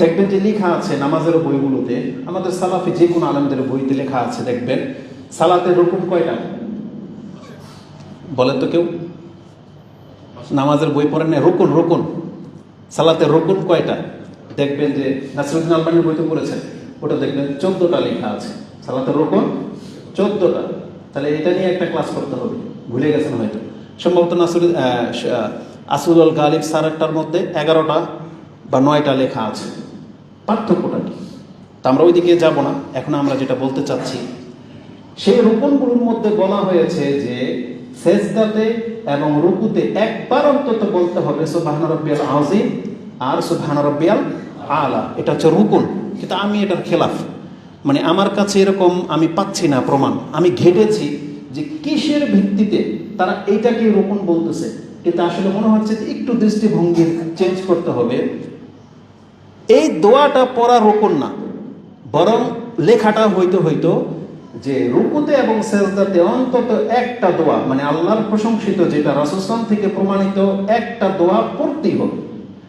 দেখবেন যে লেখা আছে নামাজের বইগুলোতে, আমাদের সালাফি যে কোনো আলমদের বইতে লেখা আছে, দেখবেন। সালাতের রকম কয়টা? বলেন তো কেউ। নামাজের বই পড়েন না রকুন রকুন। সালাতের রকুন কয়টা? দেখবেন যে নাসিরুদ্দিন আলবানির বইতে পড়েছেন, ওটা দেখবেন চোদ্দটা লেখা আছে। সালাতের রকুন, চোদ্দটা। তাহলে এটা নিয়ে একটা ক্লাস করতে হবে, ভুলে গেছেন হয়তো। সম্ভবত নাসির আসুদুল গালিব সারেরটার মধ্যে এগারোটা বা নয়টা লেখা আছে। পার্থক্যটা কি? তা আমরা ওইদিকে যাব না। এখন আমরা যেটা বলতে চাচ্ছি, সেই রোপণগুলোর মধ্যে বলা হয়েছে যে সেজদাতে এবং রুকুতে একবার অন্তত বলতে হবে, সুবহান রব্বিয়াল আজিম আর সুবহান রব্বিয়াল আলা। এটা হচ্ছে রুকুন। কিন্তু আমি এটার খেলাফ। মানে আমার কাছে এরকম আমি পাচ্ছি না প্রমাণ। আমি ঘেটেছি যে কিসের ভিত্তিতে তারা এইটাকে রোপণ বলতেছে। কিন্তু আসলে মনে হচ্ছে যে একটু দৃষ্টিভঙ্গি চেঞ্জ করতে হবে। এই দোয়াটা পড়া রোপণ না, বরং লেখাটা হইতে হইতো যে রুকুতে এবং সেজদাতে অন্তত একটা দোয়া মানে আল্লাহর প্রশংসিত যেটা রাসুসান থেকে প্রমাণিত, একটা দোয়া পড়তেই হবে।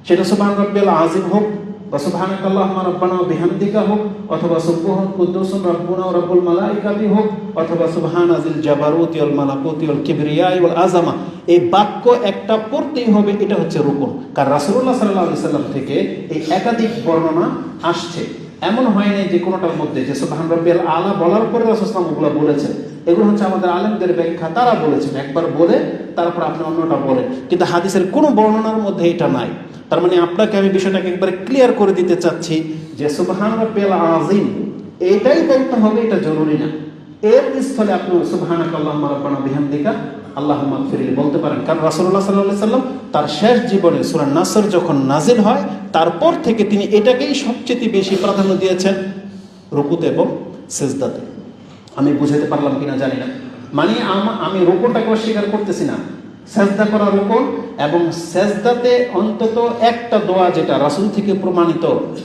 সেটা সুবাহ রব্বিল আজিম হোক বা সুবহানাক আল্লাহুম্মা রাব্বানা ওয়া বিহামদিকা হোক, অথবা সুবহান কুদ্দুসুন রাব্বুনা ওয়া রাব্বুল মালাইকাতি হোক, অথবা সুবহান আজিল জাবারুতি ওয়াল মালাকুতি ওয়াল কিবরিয়াই ওয়াল আযামা, এই বাক্য একটা পড়তেই হবে, এটা হচ্ছে রুকুন কারণ রাসূলুল্লাহ সাল্লাল্লাহু আলাইহি সাল্লাম থেকে এই একাধিক বর্ণনা আসছে। এমন হয় নাই যে কোনোটার মধ্যে যে সুবহান রব্বিয়াল আলা বলার পরে রাসূলুল্লাহ ওগুলো বলেছেন। এগুলো হচ্ছে আমাদের আলেমদের ব্যাখ্যা, তারা বলেছেন। একবার বলে, তারপর আপনি অন্যটা বলেন। কিন্তু হাদিসের কোনো বর্ণনার মধ্যে এটা নাই। তার মানে আপনাকে আমি বিষয়টাকে একবারে ক্লিয়ার করে দিতে চাচ্ছি যে সুবহান রব্বিয়াল আজিম এটাই বলতে হবে, এটা জরুরি না। এর স্থলে আপনি সুবহানাক আল্লাহুম্মা রাব্বানা বিহামদিকা, আল্লাহুম্মা ফিরিলি বলতে পারেন। কারণ রাসূলুল্লাহ সাল্লাল্লাহু আলাইহি সাল্লাম তার শেষ জীবনে সূরা নাসর যখন নাজিল হয়, তারপর থেকে তিনি এটাকেই সবচেয়ে বেশি প্রাধান্য দিয়েছেন রুকুতে এবং সেজদাতে। আমি বুঝাতে পারলাম কিনা জানি না। মানে আমি রোপণটাকে অস্বীকার করতেছি না। সেজদা করা রোপণ এবং সেজদাতে অন্তত একটা দোয়া যেটা রাসূল থেকে প্রমাণিত,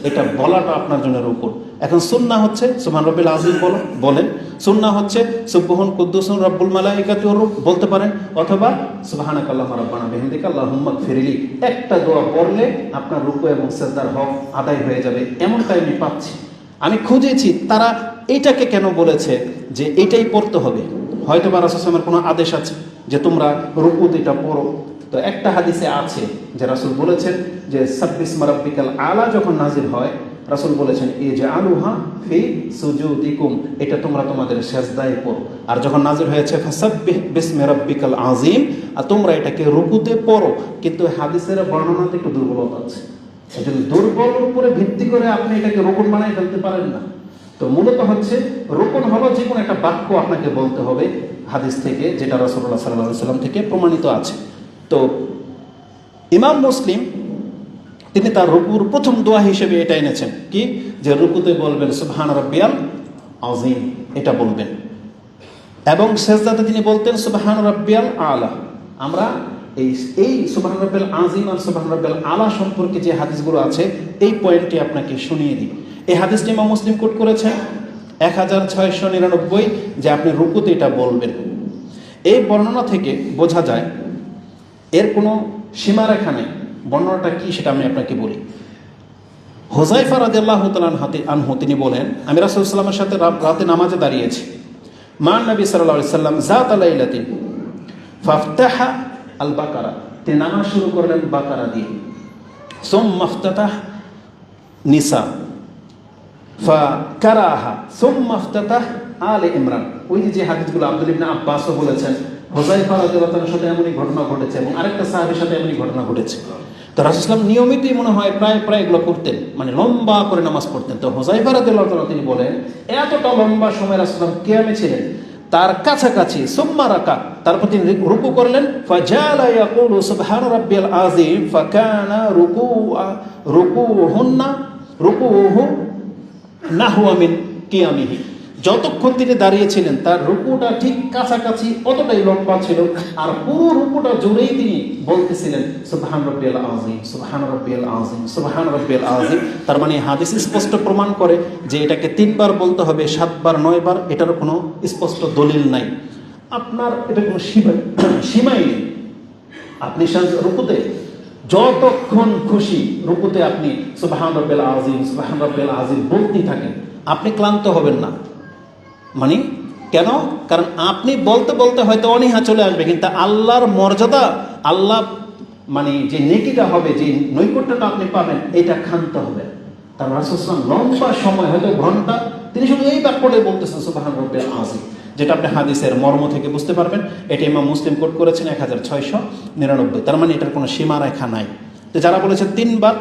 এটা বলাটা আপনার জন্য রোপণ এখন সুন্না হচ্ছে সুমান রবিল আজিম বলো, বলেন। সুন্না হচ্ছে সুবহন কুদ্দুসুন রব্বুল মালাইকাতি বলতে পারেন, অথবা সুবহানাক আল্লাহুম্মা রাব্বানা বিহামদিকা আল্লাহুম্মা ফিরলি একটা দোয়া পড়লে আপনার রুকু এবং সেজদার হক আদায় হয়ে যাবে এমনটাই আমি পাচ্ছি। আমি খুঁজেছি, তারা এইটাকে কেন বলেছে যে এটাই পড়তে হবে? হয়তো বা রাসুসলামের কোনো আদেশ আছে যে তোমরা রুকুত এটা পড়ো। তো একটা হাদিসে আছে যে রাসুল বলেছেন যে সাব্বিস মারাব্বিকাল আলা যখন নাজির হয়, রাসুল বলেছেন এই যে আলু আলুহা ফি সুজুদিকুম এটা তোমরা তোমাদের সেজদায় পড়ো। আর যখন নাজির হয়েছে বিসমি রাব্বিকাল আজিম আর তোমরা এটাকে রুকুতে পড়ো। কিন্তু হাদিসের বর্ণনাতে একটু দুর্বলতা আছে। দুর্বল উপরে ভিত্তি করে আপনি এটাকে রোপণ বানাই ফেলতে পারেন না। তো মূলত হচ্ছে রোপণ হলো যে কোনো একটা বাক্য আপনাকে বলতে হবে হাদিস থেকে, যেটা রসল্লাহ সাল্লাহ সাল্লাম থেকে প্রমাণিত আছে। তো ইমাম মুসলিম, তিনি তার রুকুর প্রথম দোয়া হিসেবে এটা এনেছেন। কি? যে রুকুতে বলবেন, সুবহান রব্বিয়াল আজিম এটা বলবেন। এবং শেষদাতে তিনি বলতেন, সুবহান রব্বিয়াল আলা আমরা এই এই সুবাহান রব্বিয়াল আজিম আর সুবাহান রব্বিয়াল আলা সম্পর্কে যে হাদিসগুলো আছে, এই পয়েন্টটি আপনাকে শুনিয়ে দিই এই হাদিসটি ইমাম মুসলিম কোট করেছেন, এক হাজার ছয়শো নিরানব্বই, যে আপনি রুকুতে এটা বলবেন। এই বর্ণনা থেকে বোঝা যায়, এর কোনো সীমারেখা নেই, বর্ণনাটা কি সেটা আমি আপনাকে বলি। হোজাইফা রাদিয়াল্লাহু তাআলা হাতে আনহু, তিনি বলেন, আমি সাল্লামের সাথে রাতে নামাজে দাঁড়িয়েছি। মান নবী আলাইহি সাল্লাম জাত লাইলাতিন, ফাফতাহা আল বাকারা তিনি নামাজ শুরু করলেন বাকারা দিয়ে। সুম্মা ইফতাতাহ নিসা। ফাকারাহা। সুম্মা ইফতাতাহ আলে ইমরান। ওই যে হাদিসগুলো আব্দুল ইবনে আব্বাসও বলেছেন হোজাইফা রাদিয়াল্লাহু তাআলার সাথে এমনই ঘটনা ঘটেছে এবং আরেকটা সাহাবীর সাথে এমনই ঘটনা ঘটেছে। তো রাসুসলাম নিয়মিতই মনে হয় প্রায় প্রায় এগুলো করতেন মানে লম্বা করে নামাজ পড়তেন। তো হোজাইফা তাআলা তিনি বলেন, এতটা লম্বা সময় রাসুসলাম কিয়ামে ছিলেন? তার কাছাকাছি, সুম্মা রাকা। তারপর তিনি রুকু করলেন, ফাজালা ইয়াকুলু, সুবহান রাব্বিয়াল আযীম, ফাকানা রুকু রুকুহুন্না, রুকুহু নাহুয়া মিন কিয়ামিহি। যতক্ষণ তিনি দাঁড়িয়েছিলেন, তার রুকুটা ঠিক কাছাকাছি অতটাই লম্বা ছিল আর পুরো রুকুটা জুড়েই তিনি বলতেছিলেন, সুবহান রব্বিয়াল আযীম, সুবহান রব্বিয়াল আযীম, সুবহান রব্বিয়াল আযীম। তার মানে হাদিস স্পষ্ট প্রমাণ করে যে এটাকে তিনবার বলতে হবে, সাতবার, নয়বার এটার কোনো স্পষ্ট দলিল নাই। আপনার এটা কোনো সীমা, সীমাই নেই। আপনি রুকুতে, যতক্ষণ খুশি রুকুতে আপনি সুবাহান রব্বেল আজিম সুবাহান রব্বেল আজিম বলতেই থাকেন, আপনি ক্লান্ত হবেন না। মানে কেন? কারণ আপনি বলতে বলতে হয়তো অনীহা চলে আসবে, কিন্তু আল্লাহর মর্যাদা, আল্লাহ মানে যে নেকিটা হবে, যে নৈকট্যটা আপনি পাবেন, এটা ক্ষান্ত হবে। তার রাসুসলাম লম্বা সময় হয়তো ঘণ্টা, তিনি শুধু এই বাক্যটাই বলতেছেন, সুবাহান রব্বেল আজিম যেটা আপনি হাদিসের মর্ম থেকে বুঝতে পারবেন। এটা ইমাম মুসলিম কোট করেছেন এক হাজার ছয়শো নিরানব্বই। তার মানে এটার কোনো সীমারেখা নাই। তো যারা বলেছে তিনবার,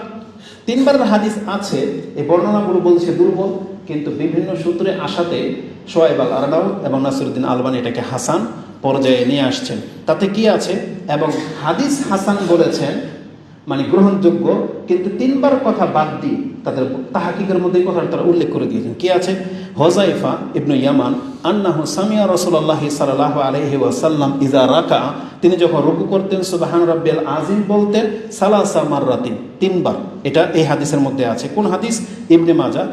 তিনবারের হাদিস আছে, এই বর্ণনাগুলো বলছে দুর্বল, কিন্তু বিভিন্ন সূত্রে আসাতে সোয়েব আল আরদাউ এবং নাসিরুদ্দিন আলবানি এটাকে হাসান পর্যায়ে নিয়ে আসছেন। তাতে কি আছে? এবং হাদিস হাসান বলেছেন মানে গ্রহণযোগ্য, কিন্তু তিনবার কথা বাদ দিয়ে তাদের তাহাকিকের মধ্যে কথাটা তারা উল্লেখ করে দিয়েছেন। কি আছে? হোজাইফা ইবনু ইয়ামান আন্নাহু সামিয়া রসুল্লাহ সাল্লাহ আলহি ওয়াসাল্লাম ইজা রাকা তিনি যখন রুকু করতেন, সুবাহান রাব্বিল আজিম বলতেন, সালাসা মাররাতিন, তিনবার। এটা এই হাদিসের মধ্যে আছে। কোন হাদিস? ইবনে মাজা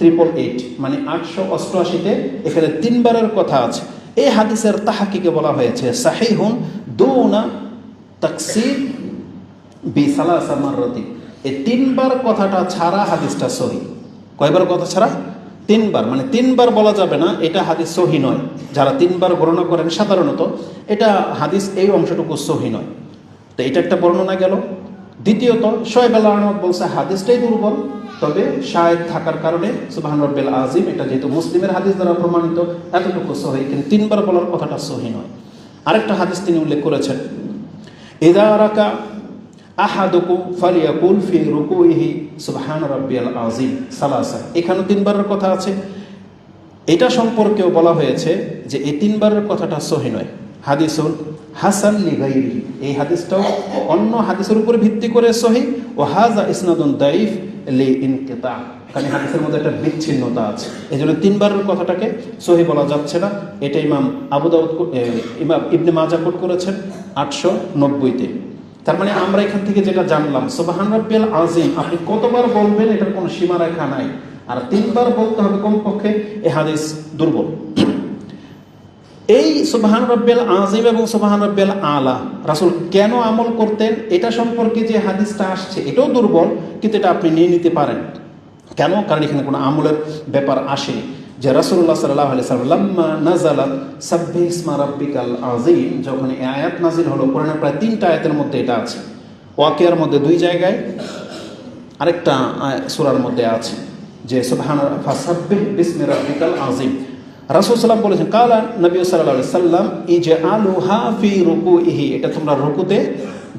ট্রিপল এইট মানে আটশো অষ্টআশিতে এখানে তিনবারের কথা আছে। এই হাদিসের তাহাকিকে বলা হয়েছে, সাহিহুন দুনা তাকসির বি সালাসা মাররাতিন। এই তিনবার কথাটা ছাড়া হাদিসটা সহি। কয়বার কথা ছাড়া? তিনবার মানে তিনবার বলা যাবে না, এটা হাদিস সহি নয়। যারা তিনবার গণনা করেন সাধারণত, এটা হাদিস এই অংশটুকু সহি নয়। তো এটা একটা বর্ণনা গেল। দ্বিতীয়ত, শোয়েব আল আহমদ বলছে, হাদিসটাই দুর্বল। তবে শায়েদ থাকার কারণে সুবাহান রব্বেল আজিম এটা যেহেতু মুসলিমের হাদিস দ্বারা প্রমাণিত, এতটুকু সহি, কিন্তু তিনবার বলার কথাটা সহি নয়। আরেকটা হাদিস তিনি উল্লেখ করেছেন, ইদা রাকা আহাদুকু ফালিয়াকুল ফি রুকুইহি সুবহান রাব্বিয়াল আযীম। সালাসা এখানে তিনবারের কথা আছে। এটা সম্পর্কেও বলা হয়েছে যে এই তিনবারের কথাটা সহি নয়। হাদিসুল হাসান লিগাইরি এই হাদিসটাও অন্য হাদিসের উপরে ভিত্তি করে সহি ও হাজা ইসনাদুন দাইফ লি ইনকিতা কারণ হাদিসের মধ্যে একটা বিচ্ছিন্নতা আছে। এই জন্য তিনবারের কথাটাকে সহি বলা যাচ্ছে না। এটা ইমাম আবু দাউদ ইমাম ইবনে মাজা কোট করেছেন আটশো নব্বইতে। তার মানে আমরা এখান থেকে যেটা জানলাম, সুবাহান রাব্বিয়াল আজিম আপনি কতবার বলবেন এটার কোনো সীমারেখা নাই। আর তিনবার বলতে হবে কমপক্ষে এ হাদিস দুর্বল। এই সুবাহান রব্বেল আজিম এবং সুবাহান রব্বেল আলা, রাসুল কেন আমল করতেন? এটা সম্পর্কে যে হাদিসটা আসছে, এটাও দুর্বল, কিন্তু এটা আপনি নিয়ে নিতে পারেন। কেন? কারণ এখানে কোনো আমলের ব্যাপার আসেনি যে রাসুল্লাহ সাল্লাহ আলি সাল্লাম নাজালাত সাব্বি ইসমা রাব্বিকাল আজিম যখন এই আয়াত নাজিল হলো, কোরআনের প্রায় তিনটা আয়াতের মধ্যে এটা আছে। ওয়াকিয়ার মধ্যে দুই জায়গায়, আরেকটা সুরার মধ্যে আছে। যে সুবহান, ফাসাব্বিহ বিসমি রাব্বিকাল আজিম রাসূল সাল্লাম বলেছেন, কালা নবী আলাইহি সাল্লাম ইজে আলু হাফি রুকুইহি, এটা তোমরা রুকুতে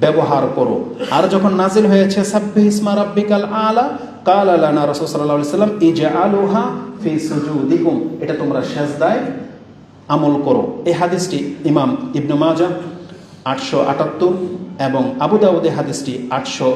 ব্যবহার করো। আর যখন নাজিল হয়েছে সাব্বি ইসমা রাব্বিকাল আলা, কালা লানা রাসূল আলাইহি সাল্লাম আলু হা ফি সুজু সুজুদিকুম, এটা তোমরা সেজদায় আমল করো। এই হাদিসটি ইমাম ইবনু মাজা আটশো আটাত্তর এবং আবু দাউদে হাদিসটি আটশো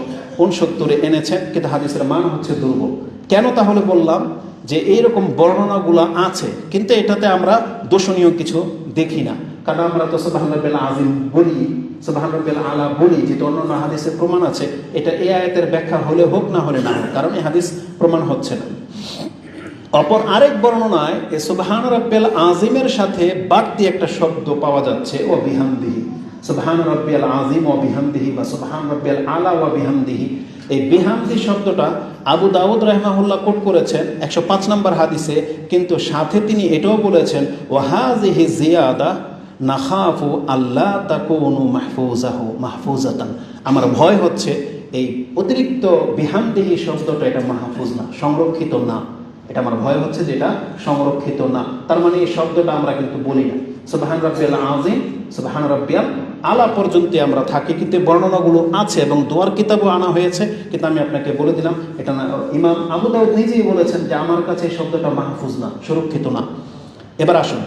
উনসত্তরে এনেছেন, কিন্তু হাদিসের মান হচ্ছে দুর্বল। কেন তাহলে বললাম? যে এইরকম বর্ণনাগুলো আছে, কিন্তু এটাতে আমরা দোষণীয় কিছু দেখি না। কারণ আমরা তো সুবাহ আজিম বলি সুবাহ আলা বলি যেহেতু অন্যান্য হাদিসের প্রমাণ আছে, এটা এই আয়াতের ব্যাখ্যা হলে হোক না হলে না হোক, কারণ এই হাদিস প্রমাণ হচ্ছে না। অপর আরেক বর্ণনায় এ সুবহান রব্বিয়াল আজিমের সাথে বাড়তি একটা শব্দ পাওয়া যাচ্ছে, ও বিহামদিহি। সুবহান রব্বিয়াল আজিম ও বিহামদিহি বা সুবহান রব্বেল আলা ও বিহামদিহি। এই বিহামদি শব্দটা আবু দাউদ রহমাহুল্লাহ কোট করেছেন একশো পাঁচ নম্বর হাদিসে, কিন্তু সাথে তিনি এটাও বলেছেন ও হাজিহি জিয়াদা নাখাফু আল্লাহ তাকুনু মাহফুজাহু মাহফুজাতান। আমার ভয় হচ্ছে এই অতিরিক্ত বিহামদিহি শব্দটা এটা মাহফুজ না, সংরক্ষিত না। এটা আমার ভয় হচ্ছে যে এটা সংরক্ষিত না। তার মানে এই শব্দটা আমরা কিন্তু বলি না। সুবাহান রব্বিয়াল আজিম সুবাহান রব্বিয়াল আলা পর্যন্ত আমরা থাকি। কিন্তু বর্ণনাগুলো আছে এবং দোয়ার কিতাবও আনা হয়েছে। কিন্তু আমি আপনাকে বলে দিলাম, এটা ইমাম আবু দাউদ নিজেই বলেছেন যে আমার কাছে এই শব্দটা মাহফুজ না, সুরক্ষিত না। এবার আসুন।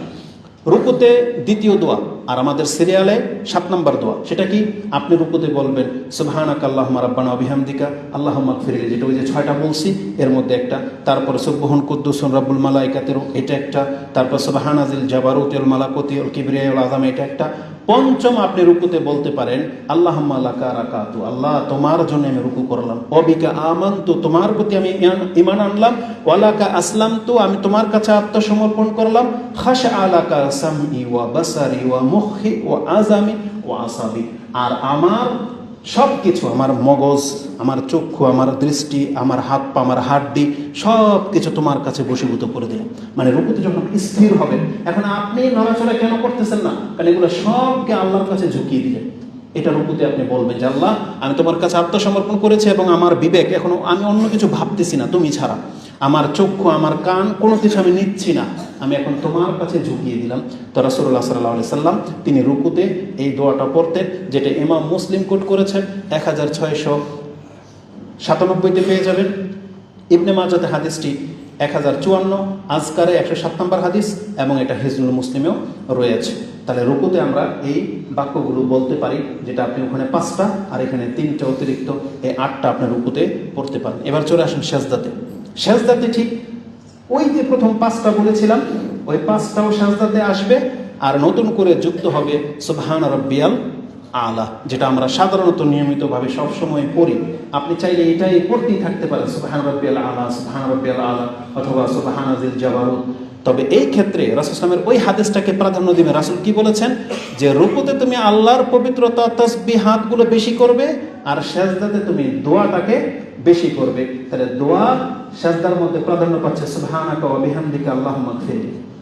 রুকুতে দ্বিতীয় দোয়া, আর আমাদের সিরিয়ালে সাত নম্বর দোয়া, সেটা কি? আপনি রুকুতে বলবেন, সুবহানাক আল্লাহ রাব্বানা অবিহামদিকা আল্লাহ ফিরে যেটা ওই যে ছয়টা বলছি, এর মধ্যে একটা, তারপরে সুবহন কুদ্দুসন রাব্বুল মালাইকাতেরও এটা একটা, তারপর সুবহানাজিল জাবারুতিউল মালাকুতিউল কিবরিয়াউল আজাম এটা একটা পঞ্চম আপনি রুকুতে বলতে পারেন আল্লাহ রাকাতু, আল্লাহ তোমার জন্য আমি রুকু করলাম। অবিকা আমান তো তোমার প্রতি আমি ইমান- আনলাম। ওয়ালাকা আসলাম তো আমি তোমার কাছে আত্মসমর্পণ করলাম। খাস আলাকা সামি ওয়া বাসারি ওয়া মুখি ওয়া আজামি ও আসামি আর আমার সব কিছু আমার মগজ, আমার চক্ষু, আমার দৃষ্টি, আমার হাত পা, আমার হাড্ডি সব কিছু তোমার কাছে বশীভূত করে দিলাম। মানে রুকুতে যখন স্থির হবে এখন আপনি নড়াচড়া কেন করতেছেন না? কারণ এগুলো সবকে আল্লাহর কাছে ঝুঁকিয়ে দিলেন এটা রুকুতে আপনি বলবেন যে, আল্লাহ, আমি তোমার কাছে আত্মসমর্পণ করেছি এবং আমার বিবেক, এখনও আমি অন্য কিছু ভাবতেছি না, তুমি ছাড়া। আমার চক্ষু, আমার কান, কোনো কিছু আমি নিচ্ছি না। আমি এখন তোমার কাছে ঝুঁকিয়ে দিলাম। তো রাসুল্লাহ সাল্লাহ সাল্লাম তিনি রুকুতে এই দোয়াটা পড়তেন, যেটা ইমাম মুসলিম কোট করেছেন এক হাজার ছয়শো সাতানব্বইতে পেয়ে যাবেন। ইবনে মাজাতে হাদিসটি এক হাজার চুয়ান্ন, আজকারে একশো সাত নম্বর হাদিস, এবং এটা হিজনুল মুসলিমেও রয়েছে। তাহলে রুকুতে আমরা এই বাক্যগুলো বলতে পারি, যেটা আপনি ওখানে পাঁচটা আর এখানে তিনটা অতিরিক্ত, এই আটটা আপনার রুকুতে পড়তে পারেন। এবার চলে আসেন সেজদাতে। সেজদাতে ঠিক ওই যে প্রথম পাঁচটা বলেছিলাম, ওই পাঁচটাও সাজদাতে আসবে আর নতুন করে যুক্ত হবে সুবহান রব্বিয়াল আলা, যেটা আমরা সাধারণত নিয়মিতভাবে সবসময় পড়ি। আপনি চাইলে এটাই পড়তেই থাকতে পারেন, সুবহান রব্বিয়াল আলা, সুবহান রব্বিয়াল আলা, অথবা সুবহান আজিল জাবারুত তবে এই ক্ষেত্রে রাসুল ইসলামের ওই হাদিসটাকে প্রাধান্য দিবে। রাসুল কি বলেছেন? যে রূপতে তুমি আল্লাহর পবিত্রতা তসবি হাতগুলো বেশি করবে আর সেজদাতে তুমি দোয়াটাকে বেশি করবে। তাহলে দোয়া সেজদার মধ্যে প্রাধান্য পাচ্ছে সুবহানাকা ওয়া বিহামদিকা আল্লাহুম্মা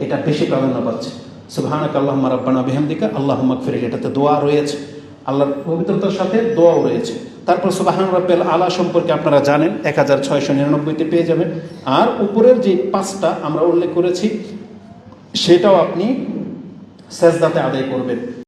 এটা বেশি প্রাধান্য পাচ্ছে। সুবহানাকা আল্লাহুম্মা রাব্বানা বিহামদিকা আল্লাহুম্মা গফিরলি এটাতে দোয়া রয়েছে। আল্লাহর পবিত্রতার সাথে দোয়াও রয়েছে। তারপর সুবাহান রাব্বেল আলা সম্পর্কে আপনারা জানেন এক হাজার ছয়শো নিরানব্বইতে পেয়ে যাবেন। আর উপরের যে পাঁচটা আমরা উল্লেখ করেছি, সেটাও আপনি সেজদাতে আদায় করবেন।